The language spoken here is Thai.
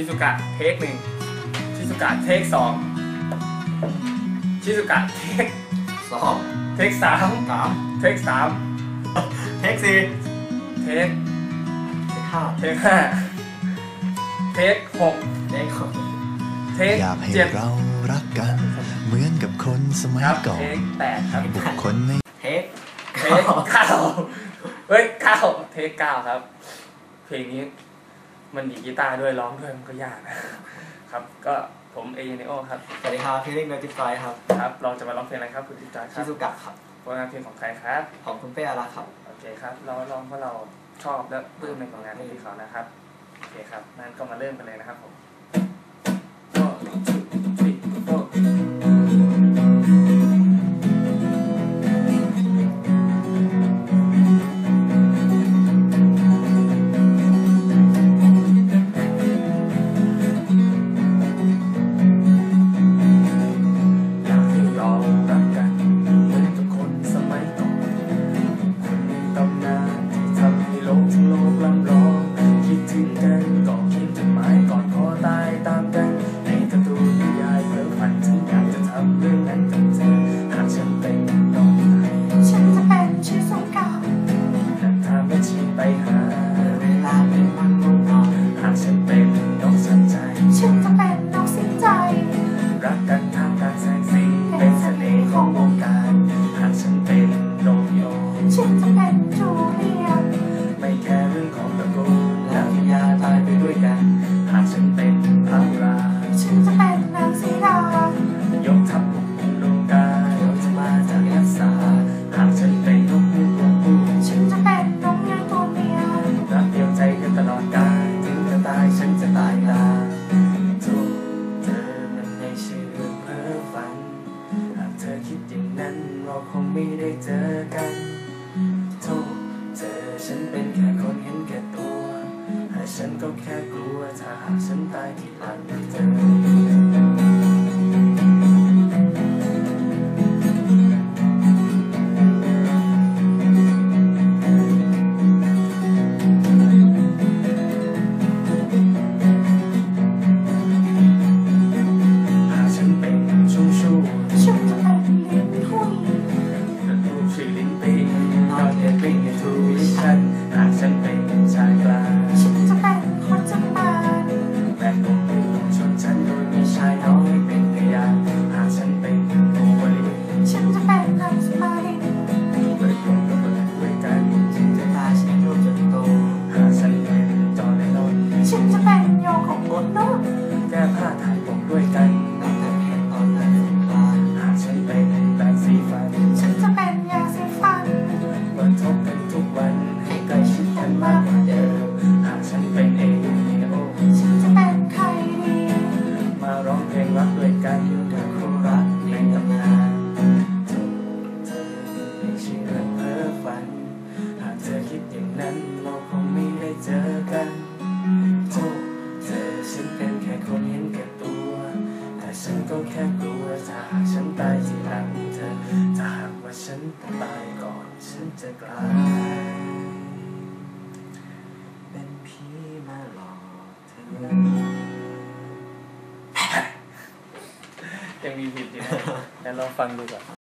ชิสุกะเทคหนึ่งชิสุกะเทคสองชิสุกะเทคสองเทคสามสามเทคสามเทคสี่เทคเทคห้าเทคห้าเทคหกเทคหกเทคอยากให้เจ็ดเรารักกัน เหมือนกับคนสมัยครับก่อเทนคแปดครับบุคคลในเทคเทคเก้าเฮ้ยเก้าเทคเก้าครับ เพลงนี้ มันดีดกีตาร์ด้วยร้องด้วยมันก็ยากนะครับ ก็ผมเอเนโอครับ สวัสดีครับพีเล็กเนติฟายครับ ครับ เราจะมาร้องเพลงอะไรครับคุณจิตใจคชิรับซุกะครับผลงานเพลงของใครครับ ของคุณเป้อารักษ์ครับ โอเคครับ เราลองเพราะเราชอบและปลื้มในผลงานที่เขานะครับ โอเคครับ นั่นก็มาเริ่มกันเลยนะครับผม One, two, คงไม่ได้เจอกันโทษเธอฉันเป็นแค่คนเห็นแก่ตัวแต่ฉันก็แค่กลัวถ้าหากฉันตายที่หลังเธอ แก้ผ้าถ่ายปกด้วยกันตั้งแต่เห็นตอนนั้นสงกรานต์หากฉันเป็นแปรงสีฟัน ฉันจะเป็นยาสีฟันมาทบกันทุกวันให้ใกล้ชิดกันมากกว่าเดิมหากฉันเป็นเอเนโอฉันจะเป็นใครดีมาร้องเพลงรักด้วยกันอยู่กับคู่รักในตำนานเธอเธอไม่ใช่เรื่องเพ้อ ตายก่อนฉันจะกลาย เป็นผีมาหลอกเธอ ยังมีผิดอยู่นะแต่ลองฟังดูก่อน